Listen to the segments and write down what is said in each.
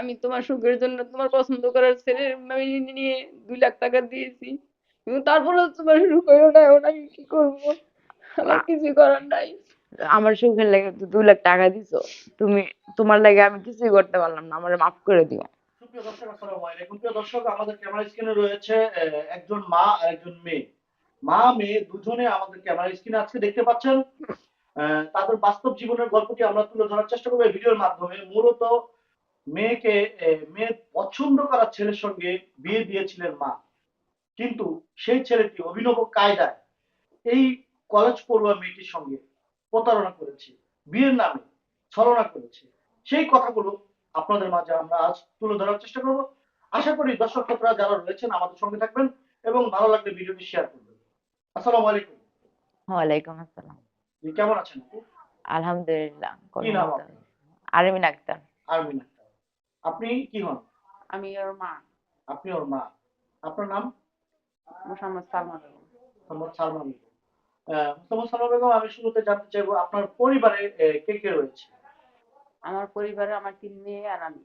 আমি তোমার সুখের জন্য তোমার পছন্দ করার ছেলের আমি নিয়ে দুই লাখ টাকা দিয়েছি। কিন্তু তারপরেও তোমার সুখ হইল না এখন আমি কি করব? আমার কিছু করার নাই। আমার সুখের লাগে তো দুই লাখ টাকা দিছো। তুমি তোমার লাগে আমি কিছুই করতে পারলাম না আমার মাফ করে দিও। সুপ্রিয় দর্শক আসসালামু আলাইকুম। প্রিয় দর্শক আমাদের ক্যামেরা স্ক্রিনে রয়েছে একজন মা আর একজন মেয়ে। মা মেয়ে দুজনে আমাদের ক্যামেরা স্ক্রিনে আজকে দেখতে পাচ্ছেন? আহ, তাদের বাস্তব জীবনের গল্পটি আমরা তুলে ধরার চেষ্টা করব এই ভিডিওর মাধ্যমে। মূলত মেয়েকে মেয়ের পছন্দ করা ছেলের সঙ্গে বিয়ে দিয়েছিলেন মা। কিন্তু সেই ছেলেটি অভিনব কায়দায় এই কলেজ পড়ুয়া মেয়েটির সঙ্গে প্রতারণা করেছে বিয়ের নামে ছলনা করেছে। সেই কথাগুলো আপনাদের মাঝে আমরা আজ তুলে ধরার চেষ্টা করব। আশা করি দর্শক শ্রোতারা যারা রয়েছেন আমাদের সঙ্গে থাকবেন এবং ভালো লাগলে ভিডিওটি শেয়ার করবেন। আসসালামু আলাইকুম। ওয়ালাইকুম আসসালাম। কেমন আছেন আলহামদুলিল্লাহ। আরমিন আক্তার। আরমিন আক্তার। আপনি কি হন? আমি ওর মা। আপনি ওর মা। আপনার নাম? মোহাম্মদ সালমা বেগম মোহাম্মদ সালমা বেগম মোহাম্মদ সালমা বেগম আমি শুরুতে জানতে চাইব আপনার পরিবারে কে কে রয়েছে? আমার পরিবারে আমার তিন মেয়ে আর আমি।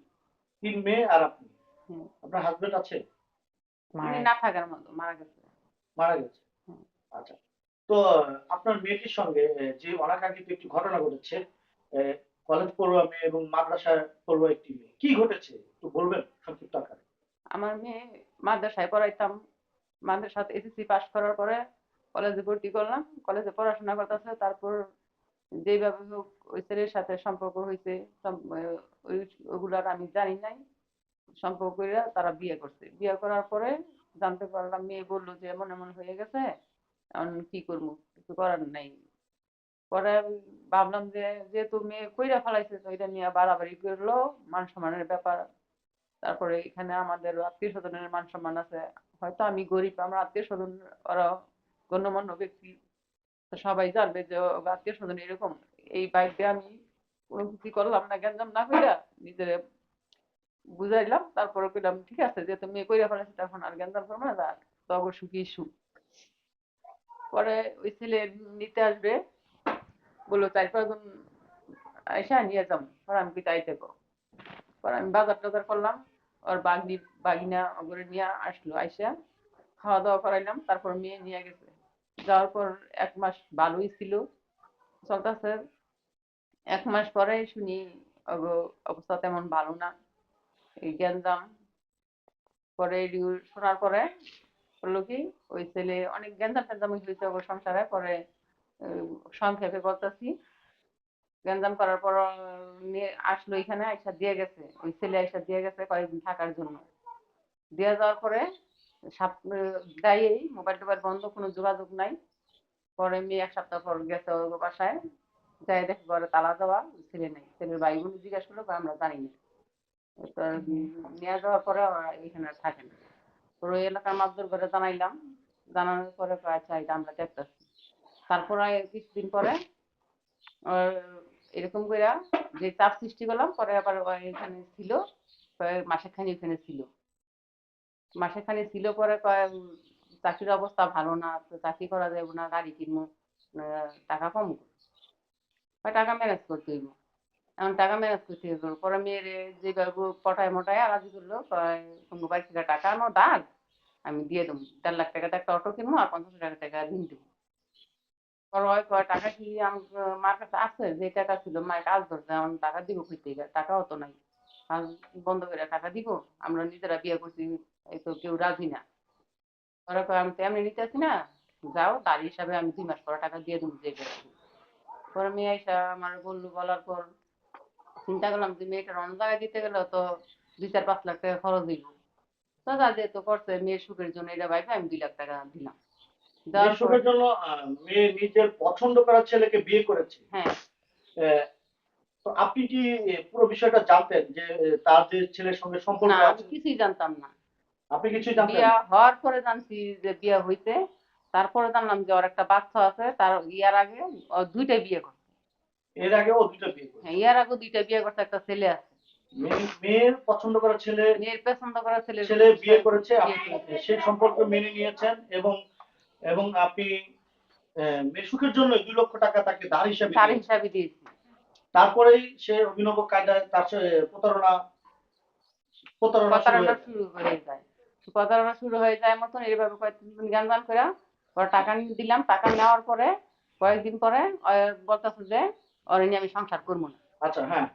তিন মেয়ে আর আপনি? আপনার হাজবেন্ড আছে? উনি না থাকার মতো মারা গেছে। মারা গেছে? আচ্ছা। তো আপনার মেয়েটির সঙ্গে যে অনাকাঙ্ক্ষিত একটি ঘটনা ঘটেছে আহ, কলেজ পড়ুয়া মেয়ে এবং মাদ্রাসা পড়ুয়া একটি মেয়ে। কি ঘটেছে? একটু বলবেন সংক্ষিপ্ত আকারে। আমার মেয়ে মাদ্রাসায় পড়াইতাম। মাদ্রাসাতে এসএসসি পাশ করার পরে কলেজে ভর্তি করলাম। কলেজে পড়াশোনা করতেছে, তারপর যেভাবে হোক ওই ছেলের সাথে সম্পর্ক হয়েছে ওগুলার আমি জানি নাই। সম্পর্ক করে তারা বিয়ে করছে। বিয়ে করার পরে জানতে পারলাম, মেয়ে বলল যে এমন এমন হয়ে গেছে, এখন কি করব? কিছু করার নাই। পরে ভাবলাম যে, যেহেতু মেয়ে কইরা ফেলাইছে, তো এটা নিয়ে বাড়াবাড়ি করল। মান সম্মানের ব্যাপার। তারপরে এখানে আমাদের আত্মীয় স্বজনের মান সম্মান আছে। হয়তো আমি গরিব, আমার আত্মীয় স্বজন, ওরা গণ্যমান্য ব্যক্তি। তো সবাই জানবে যে আত্মীয় স্বজন এরকম। এই বাইকটা আমি কোনো কিছু করলাম না গ্যাঞ্জাম না কইরা নিজের বুঝাইলাম। তারপরে কইলাম, ঠিক আছে, যেহেতু মেয়ে কইরা ফেলেছে তখন আর গ্যাঞ্জাম করব না যাক তবে সুখী সুখ। পরে ওই ছেলে নিতে আসবে। বলল চার পাঁচজন আইসা নিয়ে যাব পরে আমি পিতাই থেকে। পরে আমি বাজার টাজার করলাম, ওর বাগনি বাগিনা ওগুলো নিয়ে আসলো, আইসা খাওয়া দাওয়া করাইলাম, তারপর মেয়ে নিয়ে গেছে। যাওয়ার পর এক মাস ভালোই ছিল, চলতেছে। এক মাস পরে শুনি অবস্থা তেমন ভালো না, এই গ্যাঞ্জাম পরে শোনার পরে বলল কি, ওই ছেলে অনেক গ্যাঞ্জাম ট্যাঞ্জাম হয়েছে সংসারে, পরে সংক্ষেপে বলতেছি। গ্যাঞ্জাম করার পর নিয়ে আসলো এখানে, আইসা দিয়ে গেছে। ওই ছেলে আইসা দিয়ে গেছে কয়েকদিন থাকার জন্য। দিয়ে যাওয়ার পরে সাপ দেয়ই মোবাইল টোবাইল বন্ধ, কোনো যোগাযোগ নাই। পরে মেয়ে এক সপ্তাহ পর গেছে ওর বাসায়। যাই দেখে ঘরে তালা দেওয়া ছেলে নেই। ছেলের ভাই বোন জিজ্ঞাসা করল আমরা জানি না। এরপর নিয়ে যাওয়ার পরে এখানে থাকে না। পুরো এলাকার মাছদুর করে জানাইলাম। জানানোর পরে আচ্ছা এটা আমরা দেখতেছি। তারপরে কিছুদিন পরে এরকম করে যে চাপ সৃষ্টি করলাম, পরে আবার এখানে ছিল মাসেখানি ওখানে ছিল। মাসেখানি ছিল পরে চাকরির অবস্থা ভালো না, তো চাকরি করা যাবে না, গাড়ি কিনবো টাকা কম টাকা ম্যানেজ করতে হইব। এখন টাকা ম্যানেজ করতে হইব। পরে মেয়ের যে পটায় মটায় আলাদি করল তোমার বাড়ি থেকে টাকা আনো দাগ আমি দিয়ে দেবো। দেড় লাখ টাকাতে একটা অটো কিনবো, আর পঞ্চাশ টাকা টাকা ঋণ দেবো। পরে কয় টাকা কি মার কাছে আছে? যে টাকা ছিল, মায়ের কাজ ধরছে, এখন টাকা দিব খুঁজতে টাকাও তো নাই। কাজ বন্ধ করে টাকা দিব, আমরা নিজেরা বিয়ে করছি, এই তো কেউ রাজি না। পরে কয়, আমি তো এমনি নিতে আসি না। যাও, তার হিসাবে আমি দুই মাস পরে টাকা দিয়ে দেবো, যে টাকা পরে মেয়ে আইসা আমার বলল, বলার পর চিন্তা করলাম যে মেয়েটার অন্য জায়গায় দিতে গেলে তো দুই চার পাঁচ লাখ টাকা খরচ হইব। তো যা যেহেতু করছে, মেয়ের সুখের জন্য এটা ভাইবে আমি দুই লাখ টাকা দিলাম। মেয়ের জন্য মেয়ে নিজের পছন্দ করা ছেলেকে বিয়ে করেছে। হ্যাঁ। তো আপনি কি পুরো বিষয়টা জানতেন যে তার যে ছেলের সঙ্গে সম্পর্ক না আমি আছে? কিছুই জানতাম না। আপনি কিছুই জানতেন বিয়া? হওয়ার পরে জানছি যে বিয়া হইছে। তারপরে জানলাম যে ওর একটা বাচ্চা আছে তার ইয়ার আগে ও দুইটা বিয়ে করছে। এর আগেও দুটো বিয়ে করেছে। হ্যাঁ ইয়ার আগে দুইটা বিয়ে করছে একটা ছেলে আছে। মেয়ের পছন্দ করা ছেলে মেয়ের পছন্দ করা ছেলে ছেলে বিয়ে করেছে আপনি সেই সম্পর্ক মেনে নিয়েছেন এবং এবং আপনি সুখের জন্য দুই লক্ষ টাকা তাকে ধার হিসাবে তার হিসাবে দিয়েছি। তারপরেই সে অভিনব কায়দায় তার প্রতারণা প্রতারণা শুরু হয়ে যায়। শুরু হয়ে যায়। প্রতারণা শুরু হয়ে যায় মতন এইভাবে কয়েকদিন গান করে ওরা টাকা নিয়ে দিলাম। টাকা নেওয়ার পরে কয়েকদিন পরে বলতেছে যে ওরে নিয়ে আমি সংসার করব না। আচ্ছা হ্যাঁ।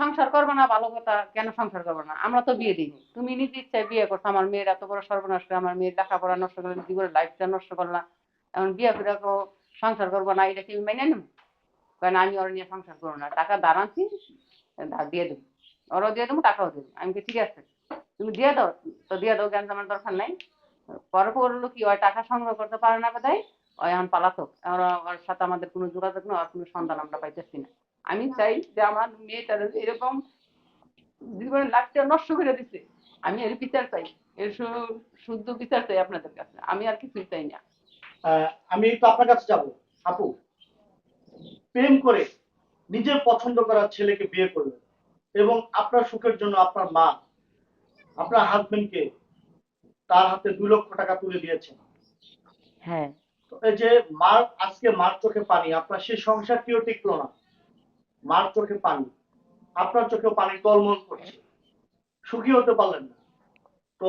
সংসার করব না, ভালো কথা, কেন সংসার করব না? আমরা তো বিয়ে দিইনি। তুমি নিজে ইচ্ছায় বিয়ে করছ, আমার মেয়ের এত বড় সর্বনাশ করে, আমার মেয়ের লেখাপড়া নষ্ট করলাম জীবনের লাইফটা নষ্ট করলাম। এখন বিয়ে করে সংসার করব না, এটা কি মেনে নেব? কারণ আমি ওর নিয়ে সংসার করব না? টাকা দাঁড়াচ্ছি দিয়ে দেবো। ওরও দিয়ে দেবো, টাকাও দেবো। আমি কি ঠিক আছে, তুমি দিয়ে দাও। তো দিয়ে দাও, জ্ঞান আমার দরকার নাই। পরে করল কি, ওই টাকা সংগ্রহ করতে পারে না বোধহয়? ওই এখন পালাতক ওর সাথে আমাদের কোনো যোগাযোগ নেই আর কোনো সন্ধান আমরা পাইতেছি না। আমি চাই যে আমার মেয়েটার এরকম জীবনে লাখটা নষ্ট করে দিছে। আমি এর বিচার চাই। এর শুদ্ধ বিচার চাই আপনাদের কাছে। আমি আর কিছুই চাই না। আহ, আমি তো আপনার কাছে যাব। আপু প্রেম করে নিজের পছন্দ করা ছেলেকে বিয়ে করলেন এবং আপনার সুখের জন্য আপনার মা আপনার হাজবেন্ডকে তার হাতে দুই লক্ষ টাকা তুলে দিয়েছেন। হ্যাঁ। তো এই যে মার আজকে মার চোখে পানি আপনার সেই সংসারটিও টিকলো না। মার চোখে পানি আপনার চোখেও পানি টলমল করছে। সুখী হতে পারলেন না। তো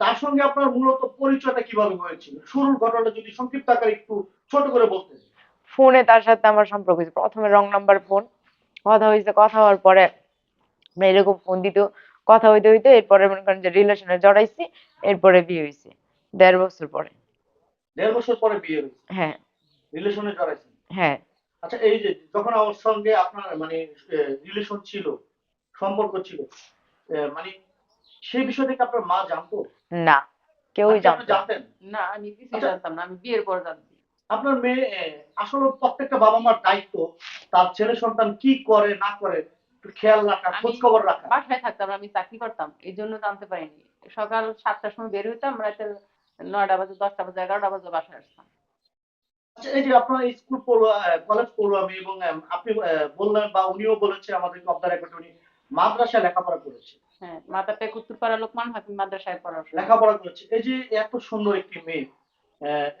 তার সঙ্গে আপনার মূলত পরিচয়টা কীভাবে হয়েছিল? শুরুর ঘটনাটা যদি সংক্ষিপ্ত আকারে একটু ছোট করে বলতেন। ফোনে তার সাথে আমার সম্পর্ক হয়েছে। প্রথমে রং নাম্বার ফোন। কথা হয়েছে কথা হওয়ার পরে এরকম ফোন দিত। কথা হইতে হইতে এরপরে মনে করেন যে রিলেশনে জড়াইছি এরপরে বিয়ে হয়েছে। দেড় বছর পরে। দেড় বছর পরে বিয়ে হয়েছে? হ্যাঁ। রিলেশনে জড়াইছেন? হ্যাঁ। আচ্ছা এই যে যখন আমার সঙ্গে আপনার মানে রিলেশন ছিল সম্পর্ক ছিল মানে সেই বিষয় থেকে আপনার মা জানতো? না কেউই। জানতেন? না আমি কিছুই আচ্ছা। জানতাম না আমি বিয়ের পর জানছি আপনার মেয়ে আসলে প্রত্যেকটা বাবা মার দায়িত্ব তার ছেলে সন্তান কি করে না করে একটু খেয়াল রাখা খোঁজ খবর রাখা। বাসায় থাকতাম না, আমি চাকরি করতাম এই জন্য জানতে পারিনি। সকাল সাতটার সময় বের হইতাম রাতে নয়টা বাজে দশটা বাজে এগারোটা বাজে বাসায় আসতাম। এই যে আপনার স্কুল পড়ুয়া কলেজ পড়ুয়া মেয়ে এবং আপনি বললেন বা উনিও বলেছে আমাদেরকে অফ দ্য উনি মাদ্রাসায় লেখাপড়া করেছে। হ্যাঁ মাথাটা কুত্তুরপাড়া লোকমান হাকিম মাদ্রাসায় পড়াশোনা লেখাপড়া করেছে। এই যে এত সুন্দর একটি মেয়ে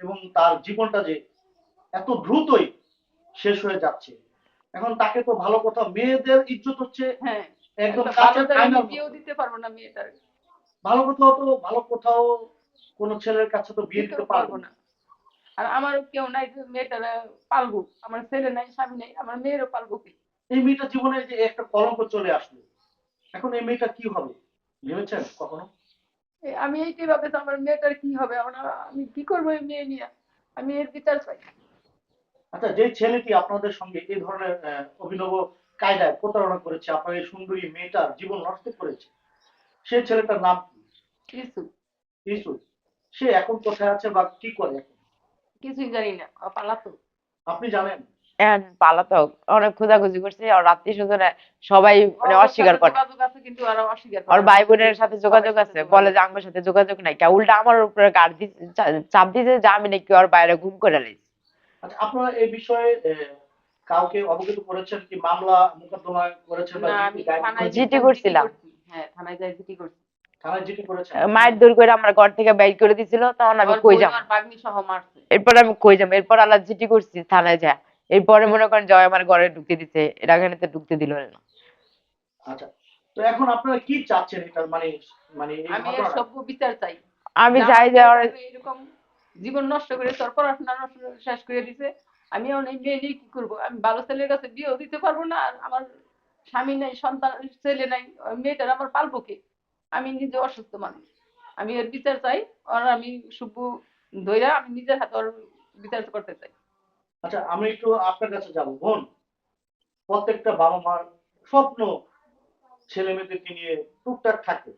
এবং তার জীবনটা যে এত দ্রুতই শেষ হয়ে যাচ্ছে। এখন তাকে তো ভালো কথা মেয়েদের ইজ্জত হচ্ছে হ্যাঁ একদম বিয়েও দিতে পারব না মেয়েটার। ভালো কোথাও তো ভালো কোথাও কোন ছেলের কাছে তো বিয়ে দিতে পারব না। আর আমার কেউ নাই মেয়েটার পালবো। আমার ছেলে নাই স্বামী নাই আমার মেয়েরও পালবো কি? এই মেয়েটার জীবনে যে একটা কলঙ্ক চলে আসলো এখন এই মেয়েটা কি হবে? ভেবেছেন কখনো? আমি এইটাই ভাবে আমার মেয়েটার কি হবে? আমার আমি কি করব এই মেয়ে নিয়ে? আমি এর বিচার চাই। আচ্ছা যে ছেলেটি আপনাদের সঙ্গে এই ধরনের অভিনব কায়দায় প্রতারণা করেছে আপনার এই সুন্দরী মেয়েটার জীবন নষ্ট করেছে সেই ছেলেটার নাম কি? কিছু ইসু। সে এখন কোথায় আছে বা কি করে এখন? কিছুই জানি না পালাতো। আপনি জানেন? এখন পালাতো। অনেক খোঁজাখুঁজি করছে আর আত্মীয় স্বজনে সবাই মানে অস্বীকার করে। যোগাযোগ আছে কিন্তু ওরা অস্বীকার করে ওর ভাই বোনের সাথে যোগাযোগ আছে বলে যে আমার সাথে যোগাযোগ নাই কে উল্টা আমার উপরে গাড় চাপ দিছে যে আমি নাকি ওর বাইরে ঘুম করে লাইছি আচ্ছা আপনারা এই বিষয়ে কাউকে অবগত করেছেন কি মামলা মোকদ্দমা করেছেন বা না আমি থানায় করেছেন? জিডি জিডি করছিলাম। হ্যাঁ থানায় যাই জিডি করছি। মায়ের দূর করে আমার ঘর থেকে বাইর করে দিছিল তখন আমি কই যাম মারছে। এরপর আমি কই যাম এরপর আল্লাহ চিঠি করছি থানায় যা এরপরে মনে করেন জয় আমার ঘরে ঢুকতে দিছে এর আগে তো ঢুকতে দিল না। আচ্ছা তো এখন আপনারা কি চাচ্ছেন এটার মানে মানে আমি? সভ্য বিচার চাই। আমি চাই যে এরকম জীবন নষ্ট করে তোর পড়াশোনা নষ্ট করে শেষ করে দিছে। আমি এখন এই মেয়ে নিয়ে কি করব? আমি ভালো ছেলের কাছে বিয়েও দিতে পারব না আর আমার স্বামী নাই সন্তান ছেলে নাই মেয়েটার আমার পালবো কে? আমি নিজে অসুস্থ মানুষ। আমি এর বিচার চাই, আর আমি শুভ্য ধইরা আমি নিজের হাতে ওর বিচার করতে চাই। আচ্ছা আমি একটু আপনার কাছে যাব। বোন, প্রত্যেকটা বাবা মার স্বপ্ন ছেলে মেয়েদেরকে নিয়ে টুকটাক থাকে।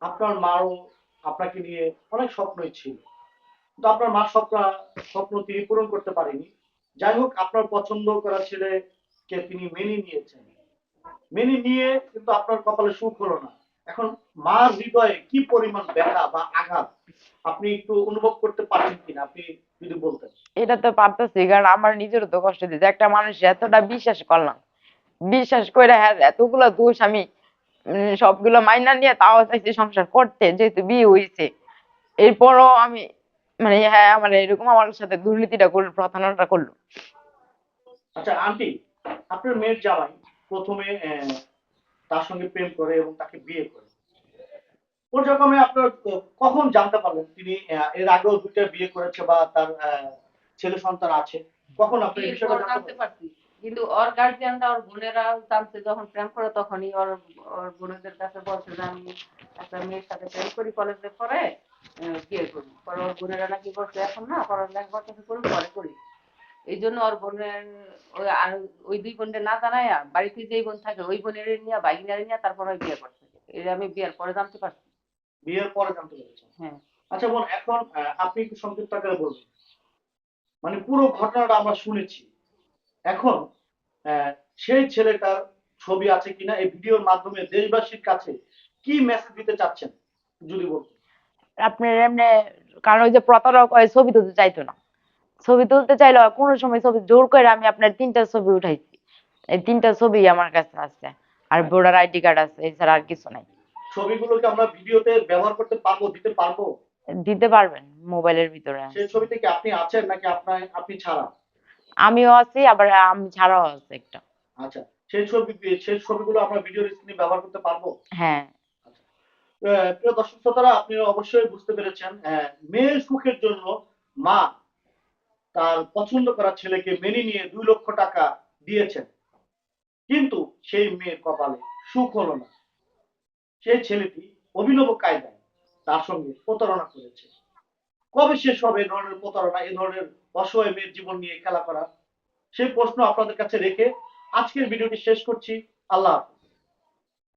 আপনার মারও আপনাকে নিয়ে অনেক স্বপ্নই ছিল। কিন্তু আপনার মার স্বপ্ন স্বপ্ন তিনি পূরণ করতে পারেনি। যাই হোক, আপনার পছন্দ করা ছেলেকে তিনি মেনে নিয়েছেন। মেনে নিয়ে কিন্তু আপনার কপালে সুখ হলো না। এখন মার হৃদয়ে কি পরিমাণ ব্যথা বা আঘাত আপনি একটু অনুভব করতে পারেন কিনা? আপনি যদি বলতেন। এটা তো পারতেছি কারণ আমার নিজেরও তো কষ্ট দিচ্ছে একটা মানুষ এতটা বিশ্বাস করলাম বিশ্বাস করে হ্যাঁ এতগুলো দোষ আমি সবগুলো মাইনা নিয়ে তাও চাইছি সংসার করতে যেহেতু বিয়ে হয়েছে এরপরও আমি মানে হ্যাঁ আমার এরকম আমার সাথে দুর্নীতিটা করল প্রতারণাটা করল। আচ্ছা আন্টি আপনার মেয়ের জামাই প্রথমে তার সঙ্গে প্রেম করে এবং তাকে বিয়ে করে। পর্যায়ক্রমে আপনার কখন জানতে পারলেন তিনি এর আগেও দুইটা বিয়ে করেছে বা তার ছেলে সন্তান আছে? কখন আপনি এই বিষয়টা জানতে পারছি। কিন্তু ওর গার্জিয়ানরা ওর বোনেরা জানছে যখন প্রেম করে তখনই ওর ওর বোনেদের কাছে বলছে যে আমি একটা মেয়ের সাথে প্রেম করি কলেজে পরে বিয়ে করি। পরে ওর বোনেরা নাকি বলছে এখন না পরে লেখবার কাছে করি পরে করি। এই জন্য ওর বোনের ওই আর ওই দুই বোনদের না জানাইয়া বাড়িতে যেই বোন থাকে ওই বোনের নিয়ে বাইকিনারে নিয়ে তারপর ওই বিয়ে করছে। এটা আমি বিয়ের পরে জানতে পারছি। বিয়ের পরে জানতে পেরেছেন? হ্যাঁ। আচ্ছা বোন এখন আপনি একটু সংক্ষিপ্ত আকারে বলবেন। মানে পুরো ঘটনাটা আমরা শুনেছি। এখন আহ, সেই ছেলেটার ছবি আছে কিনা এই ভিডিওর মাধ্যমে দেশবাসীর কাছে কি মেসেজ দিতে চাচ্ছেন যদি বলতেন? আপনার এমনি কারণ ওই যে প্রতারক ওই ছবি তুলতে চাইতো না। ছবি তুলতে চাইলে কোনো সময় ছবি জোর করে আমি আপনার তিনটা ছবি উঠাইছি। এই তিনটা ছবি আমার কাছে আছে আর ভোটার আইডি কার্ড আছে এছাড়া আর কিছু নাই। ছবিগুলোকে আমরা ভিডিওতে ব্যবহার করতে পারব দিতে পারব? দিতে পারবেন মোবাইলের ভিতরে। সেই ছবিতে কি আপনি আছেন নাকি আপনার আপনি ছাড়া? আমিও আছি আবার আমি ছাড়াও আছে একটা। আচ্ছা সেই ছবি সেই ছবিগুলো আমরা ভিডিওর স্ক্রিনে ব্যবহার করতে পারব? হ্যাঁ। আহ, প্রিয় দর্শক শ্রোতারা আপনি অবশ্যই বুঝতে পেরেছেন মেয়ের সুখের জন্য মা তার পছন্দ করা ছেলেকে মেনে নিয়ে দুই লক্ষ টাকা দিয়েছেন। কিন্তু সেই মেয়ের কপালে সুখ হলো না। সেই ছেলেটি অভিনব কায়দায় তার সঙ্গে প্রতারণা করেছে। কবে শেষ হবে এ ধরনের প্রতারণা, এ ধরনের অসহায় মেয়ের জীবন নিয়ে খেলা করা? সেই প্রশ্ন আপনাদের কাছে রেখে আজকের ভিডিওটি শেষ করছি। আল্লাহ হাফেজ।